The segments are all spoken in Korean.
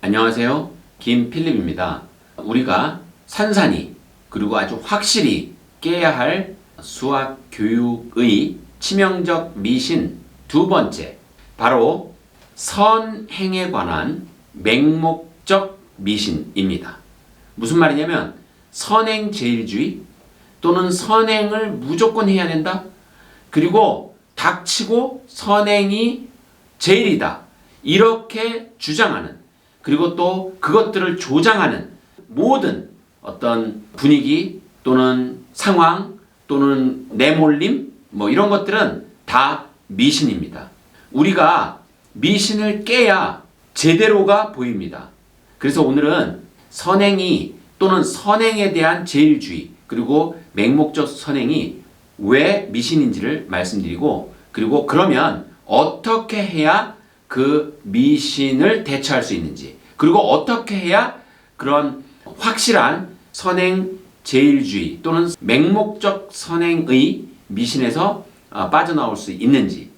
안녕하세요. 김필립입니다. 우리가 산산이 그리고 아주 확실히 깨야 할 수학 교육의 치명적 미신 두 번째 바로 선행에 관한 맹목적 미신입니다. 무슨 말이냐면 선행 제일주의 또는 선행을 무조건 해야 된다. 그리고 닥치고 선행이 제일이다. 이렇게 주장하는 그리고 또 그것들을 조장하는 모든 어떤 분위기 또는 상황 또는 내몰림 뭐 이런 것들은 다 미신입니다. 우리가 미신을 깨야 제대로가 보입니다. 그래서 오늘은 선행이 또는 선행에 대한 제일주의 그리고 맹목적 선행이 왜 미신인지를 말씀드리고 그리고 그러면 어떻게 해야 그 미신을 대처할 수 있는지 그리고 어떻게 해야 그런 확실한 선행 제일주의 또는 맹목적 선행의 미신에서 어, 빠져나올 수 있는지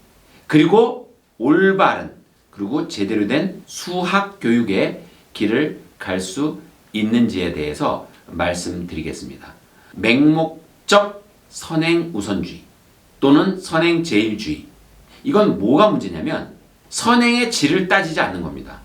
그리고 올바른 그리고 제대로 된 수학 교육의 길을 갈 수 있는지에 대해서 말씀드리겠습니다. 맹목적 선행 우선주의 또는 선행 제일주의 이건 뭐가 문제냐면 선행의 질을 따지지 않는 겁니다.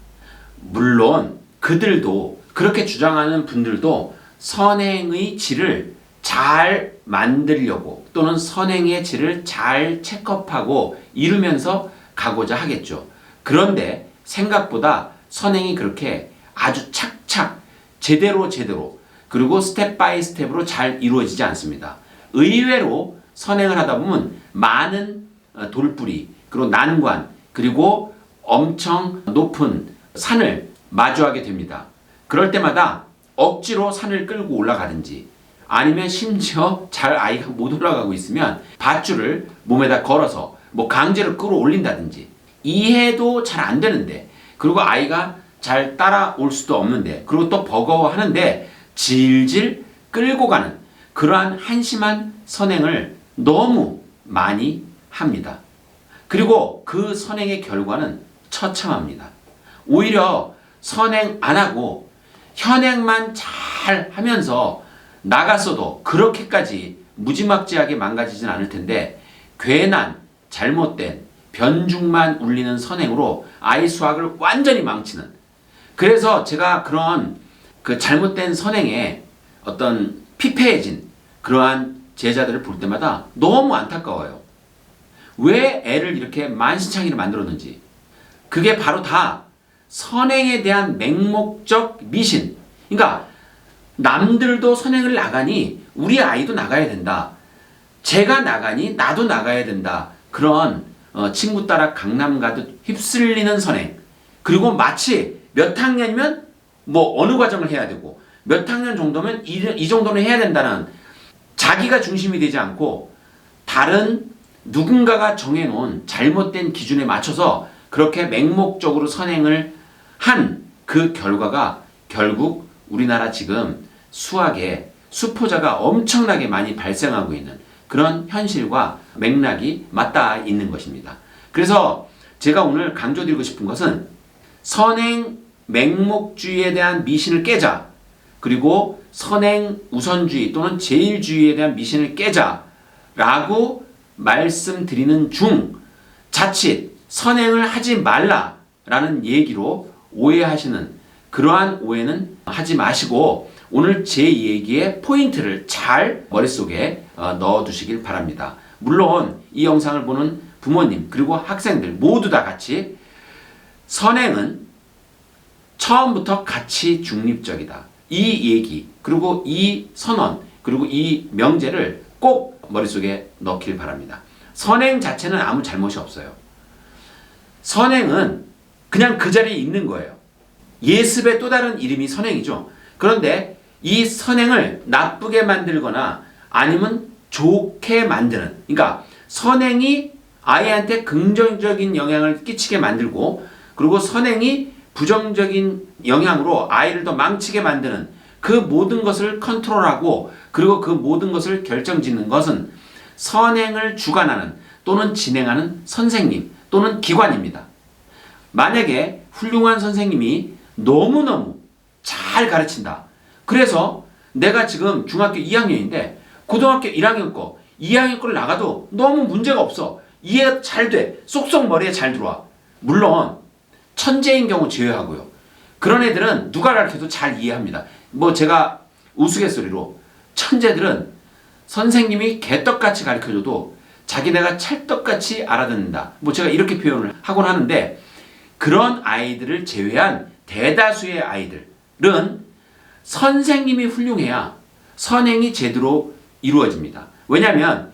물론 그들도 그렇게 주장하는 분들도 선행의 질을 잘 만들려고 또는 선행의 질을 잘 체크업하고 이루면서 가고자 하겠죠. 그런데 생각보다 선행이 그렇게 아주 착착 제대로 제대로 그리고 스텝 바이 스텝으로 잘 이루어지지 않습니다. 의외로 선행을 하다 보면 많은 어, 돌뿌리 그리고 난관 그리고 엄청 높은 산을 마주하게 됩니다. 그럴 때마다 억지로 산을 끌고 올라가든지 아니면 심지어 잘 아이가 못 올라가고 있으면 밧줄을 몸에다 걸어서 뭐 강제로 끌어올린다든지 이해도 잘 안 되는데 그리고 아이가 잘 따라올 수도 없는데 그리고 또 버거워하는데 질질 끌고 가는 그러한 한심한 선행을 너무 많이 합니다. 그리고 그 선행의 결과는 처참합니다. 오히려 선행 안 하고 현행만 잘 하면서 나갔어도 그렇게까지 무지막지하게 망가지진 않을 텐데 괜한 잘못된 변죽만 울리는 선행으로 아이 수학을 완전히 망치는 그래서 제가 그런 그 잘못된 선행에 어떤 피폐해진 그러한 제자들을 볼 때마다 너무 안타까워요. 왜 애를 이렇게 만신창이를 만들었는지 그게 바로 다 선행에 대한 맹목적 미신. 그러니까 남들도 선행을 나가니 우리 아이도 나가야 된다. 제가 나가니 나도 나가야 된다. 그런 어, 친구 따라 강남 가듯 휩쓸리는 선행. 그리고 마치 몇 학년이면 뭐 어느 과정을 해야 되고 몇 학년 정도면 이, 이 정도는 해야 된다는 자기가 중심이 되지 않고 다른 누군가가 정해놓은 잘못된 기준에 맞춰서 그렇게 맹목적으로 선행을 한 그 결과가 결국 우리나라 지금 수학에 수포자가 엄청나게 많이 발생하고 있는 그런 현실과 맥락이 맞닿아 있는 것입니다. 그래서 제가 오늘 강조드리고 싶은 것은 선행 맹목주의에 대한 미신을 깨자. 그리고 선행 우선주의 또는 제일주의에 대한 미신을 깨자. 라고 말씀드리는 중 자칫 선행을 하지 말라라는 얘기로 오해하시는 그러한 오해는 하지 마시고 오늘 제 얘기의 포인트를 잘 머릿속에 어, 넣어 두시길 바랍니다. 물론 이 영상을 보는 부모님 그리고 학생들 모두 다 같이 선행은 처음부터 가치 중립적이다. 이 얘기 그리고 이 선언 그리고 이 명제를 꼭 머릿속에 넣길 바랍니다. 선행 자체는 아무 잘못이 없어요. 선행은 그냥 그 자리에 있는 거예요. 예습의 또 다른 이름이 선행이죠. 그런데 이 선행을 나쁘게 만들거나 아니면 좋게 만드는, 그러니까 선행이 아이한테 긍정적인 영향을 끼치게 만들고, 그리고 선행이 부정적인 영향으로 아이를 더 망치게 만드는 그 모든 것을 컨트롤하고, 그리고 그 모든 것을 결정짓는 것은 선행을 주관하는 또는 진행하는 선생님 또는 기관입니다. 만약에 훌륭한 선생님이 너무너무 잘 가르친다. 그래서 내가 지금 중학교 2학년인데 고등학교 1학년 거, 2학년 걸 나가도 너무 문제가 없어. 이해가 잘 돼. 쏙쏙 머리에 잘 들어와. 물론 천재인 경우 제외하고요. 그런 애들은 누가 가르쳐도 잘 이해합니다. 뭐 제가 우스갯소리로 천재들은 선생님이 개떡같이 가르쳐줘도 자기네가 찰떡같이 알아듣는다. 뭐 제가 이렇게 표현을 하곤 하는데 그런 아이들을 제외한 대다수의 아이들은 선생님이 훌륭해야 선행이 제대로 이루어집니다. 왜냐하면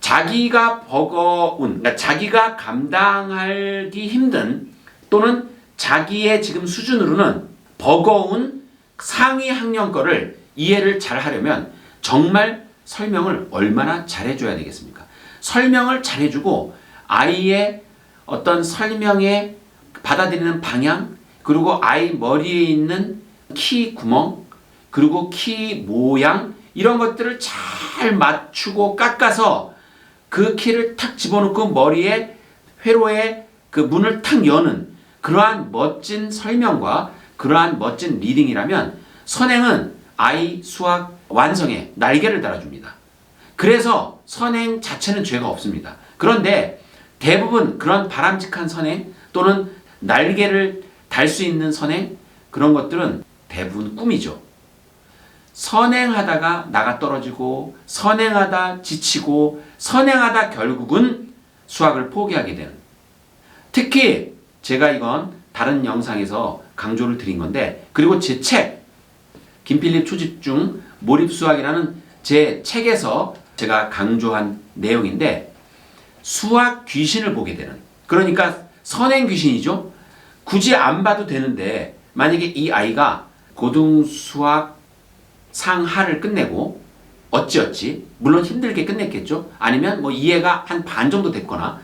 자기가 버거운, 그러니까 자기가 감당하기 힘든 또는 자기의 지금 수준으로는 버거운 상위 학년 거를 이해를 잘 하려면 정말 설명을 얼마나 잘해줘야 되겠습니까? 설명을 잘해주고 아이의 어떤 설명에 받아들이는 방향 그리고 아이 머리에 있는 키 구멍 그리고 키 모양 이런 것들을 잘 맞추고 깎아서 그 키를 탁 집어넣고 머리에 회로에 그 문을 탁 여는 그러한 멋진 설명과 그러한 멋진 리딩이라면 선행은 아이 수학 완성에 날개를 달아줍니다. 그래서 선행 자체는 죄가 없습니다. 그런데 대부분 그런 바람직한 선행 또는 날개를 달 수 있는 선행 그런 것들은 대부분 꿈이죠. 선행하다가 나가 떨어지고 선행하다 지치고 선행하다 결국은 수학을 포기하게 되는 특히 제가 이건 다른 영상에서 강조를 드린 건데 그리고 제 책 김필립 초집중 몰입 수학이라는 제 책에서 제가 강조한 내용인데 수학 귀신을 보게 되는 그러니까 선행 귀신이죠. 굳이 안 봐도 되는데 만약에 이 아이가 고등 수학 상하를 끝내고 어찌어찌 물론 힘들게 끝냈겠죠. 아니면 뭐 이해가 한 반 정도 됐거나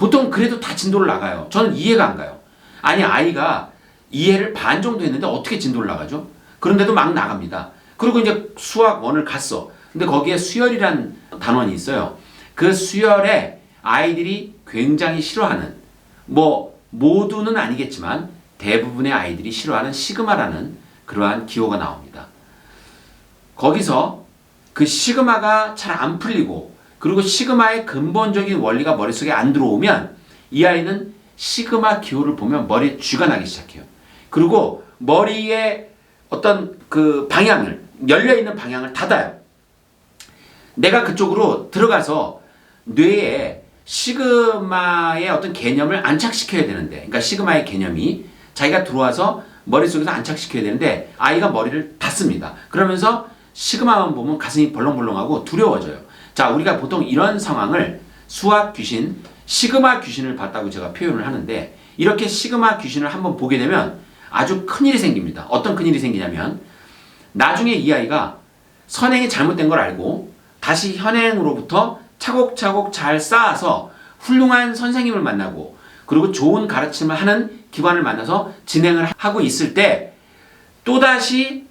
보통 그래도 다 진도를 나가요. 저는 이해가 안 가요. 아니 아이가 이해를 반 정도 했는데 어떻게 진도를 나가죠? 그런데도 막 나갑니다. 그리고 이제 수학 원을 갔어. 근데 거기에 수열이란 단원이 있어요. 그 수열에 아이들이 굉장히 싫어하는 뭐 모두는 아니겠지만 대부분의 아이들이 싫어하는 시그마라는 그러한 기호가 나옵니다. 거기서 그 시그마가 잘 안 풀리고 그리고 시그마의 근본적인 원리가 머릿속에 안 들어오면 이 아이는 시그마 기호를 보면 머리에 쥐가 나기 시작해요. 그리고 머리에 어떤 그 방향을 열려 있는 방향을 닫아요. 내가 그쪽으로 들어가서 뇌에 시그마의 어떤 개념을 안착시켜야 되는데, 그러니까 시그마의 개념이 자기가 들어와서 머릿속에서 안착시켜야 되는데 아이가 머리를 닫습니다. 그러면서 시그마만 보면 가슴이 벌렁벌렁하고 두려워져요. 자, 우리가 보통 이런 상황을 수학 귀신, 시그마 귀신을 봤다고 제가 표현을 하는데 이렇게 시그마 귀신을 한번 보게 되면 아주 큰일이 생깁니다. 어떤 큰일이 생기냐면 나중에 이 아이가 선행이 잘못된 걸 알고 다시 현행으로부터 차곡차곡 잘 쌓아서 훌륭한 선생님을 만나고 그리고 좋은 가르침을 하는 기관을 만나서 진행을 하고 있을 때 또다시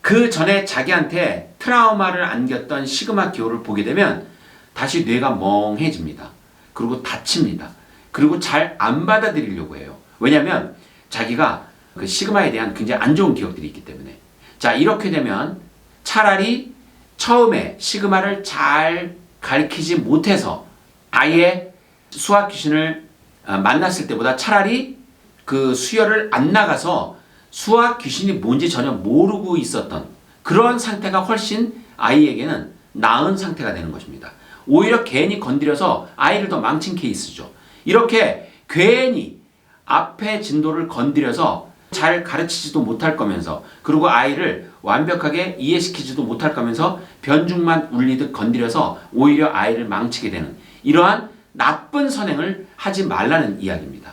그 전에 자기한테 트라우마를 안겼던 시그마 기호를 보게 되면 다시 뇌가 멍해집니다. 그리고 다칩니다. 그리고 잘 안 받아들이려고 해요. 왜냐하면 자기가 그 시그마에 대한 굉장히 안 좋은 기억들이 있기 때문에. 자, 이렇게 되면 차라리 처음에 시그마를 잘 가르치지 못해서 아예 수학 귀신을 어, 만났을 때보다 차라리 그 수혈을 안 나가서 수학 귀신이 뭔지 전혀 모르고 있었던 그런 상태가 훨씬 아이에게는 나은 상태가 되는 것입니다. 오히려 괜히 건드려서 아이를 더 망친 케이스죠. 이렇게 괜히 앞에 진도를 건드려서 잘 가르치지도 못할 거면서 그리고 아이를 완벽하게 이해시키지도 못할 거면서 변죽만 울리듯 건드려서 오히려 아이를 망치게 되는 이러한 나쁜 선행을 하지 말라는 이야기입니다.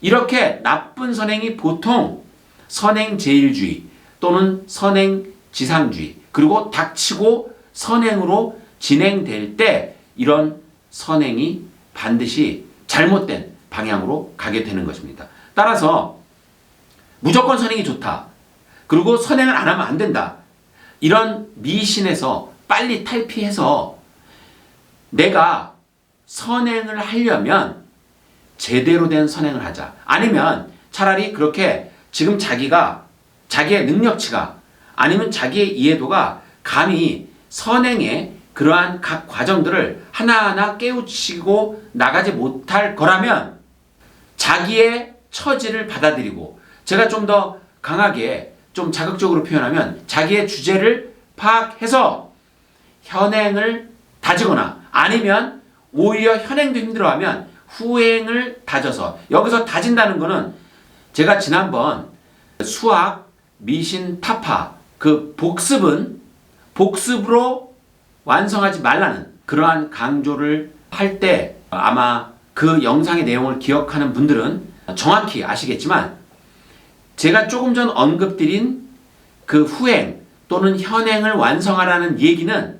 이렇게 나쁜 선행이 보통 선행 제일주의 또는 선행 지상주의 그리고 닥치고 선행으로 진행될 때 이런 선행이 반드시 잘못된 방향으로 가게 되는 것입니다. 따라서 무조건 선행이 좋다. 그리고 선행을 안 하면 안 된다. 이런 미신에서 빨리 탈피해서 내가 선행을 하려면 제대로 된 선행을 하자. 아니면 차라리 그렇게 지금 자기가 자기의 능력치가 아니면 자기의 이해도가 감히 선행의 그러한 각 과정들을 하나하나 깨우치고 나가지 못할 거라면 자기의 처지를 받아들이고 제가 좀 더 강하게 좀 자극적으로 표현하면 자기의 주제를 파악해서 현행을 다지거나 아니면 오히려 현행도 힘들어하면 후행을 다져서 여기서 다진다는 거는 제가 지난번 수학 미신 타파 그 복습은 복습으로 완성하지 말라는 그러한 강조를 할 때 아마 그 영상의 내용을 기억하는 분들은 정확히 아시겠지만 제가 조금 전 언급드린 그 후행 또는 현행을 완성하라는 얘기는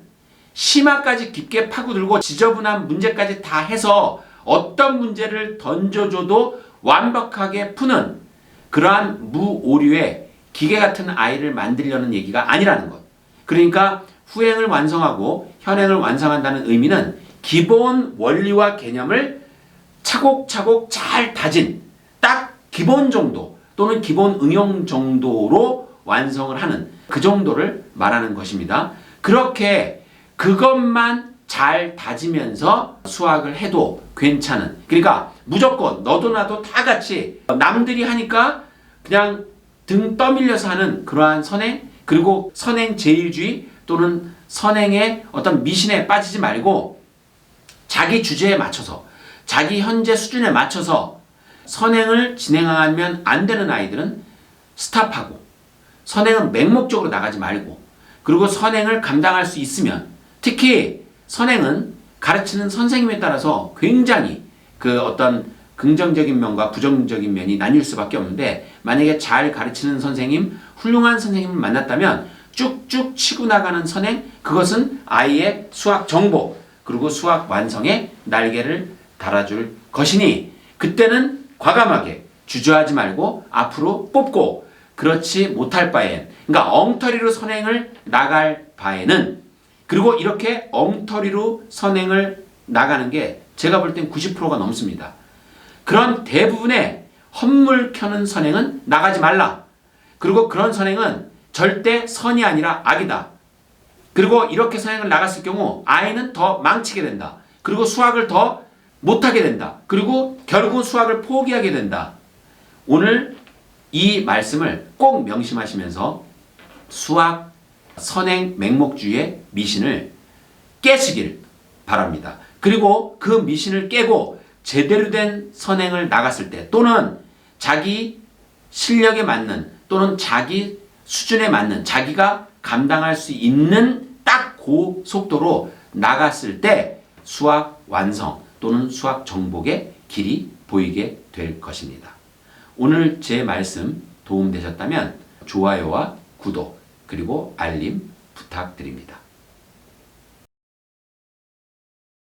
심화까지 깊게 파고들고 지저분한 문제까지 다 해서 어떤 문제를 던져줘도 완벽하게 푸는 그러한 무오류의 기계 같은 아이를 만들려는 얘기가 아니라는 것. 그러니까 후행을 완성하고 현행을 완성한다는 의미는 기본 원리와 개념을 차곡차곡 잘 다진 딱 기본 정도 또는 기본 응용 정도로 완성을 하는 그 정도를 말하는 것입니다. 그렇게 그것만 잘 다지면서 수학을 해도 괜찮은 그러니까 무조건 너도 나도 다 같이 남들이 하니까 그냥 등 떠밀려서 하는 그러한 선행 그리고 선행 제일주의 또는 선행의 어떤 미신에 빠지지 말고 자기 주제에 맞춰서 자기 현재 수준에 맞춰서 선행을 진행하면 안 되는 아이들은 스탑하고 선행은 맹목적으로 나가지 말고 그리고 선행을 감당할 수 있으면 특히 선행은 가르치는 선생님에 따라서 굉장히 그 어떤 긍정적인 면과 부정적인 면이 나뉠 수밖에 없는데 만약에 잘 가르치는 선생님, 훌륭한 선생님을 만났다면 쭉쭉 치고 나가는 선행 그것은 아이의 수학 정보 그리고 수학 완성에 날개를 달아줄 것이니 그때는 과감하게 주저하지 말고 앞으로 뽑고 그렇지 못할 바엔 그러니까 엉터리로 선행을 나갈 바에는 그리고 이렇게 엉터리로 선행을 나가는 게 제가 볼 땐 90%가 넘습니다. 그런 대부분의 헛물 켜는 선행은 나가지 말라. 그리고 그런 선행은 절대 선이 아니라 악이다. 그리고 이렇게 선행을 나갔을 경우 아이는 더 망치게 된다. 그리고 수학을 더 못하게 된다. 그리고 결국 수학을 포기하게 된다. 오늘 이 말씀을 꼭 명심하시면서 수학 선행 맹목주의의 미신을 깨시길 바랍니다. 그리고 그 미신을 깨고 제대로 된 선행을 나갔을 때 또는 자기 실력에 맞는 또는 자기 수준에 맞는 자기가 감당할 수 있는 딱 그 속도로 나갔을 때 수학 완성 또는 수학 정복의 길이 보이게 될 것입니다. 오늘 제 말씀 도움되셨다면 좋아요와 구독 그리고 알림 부탁드립니다.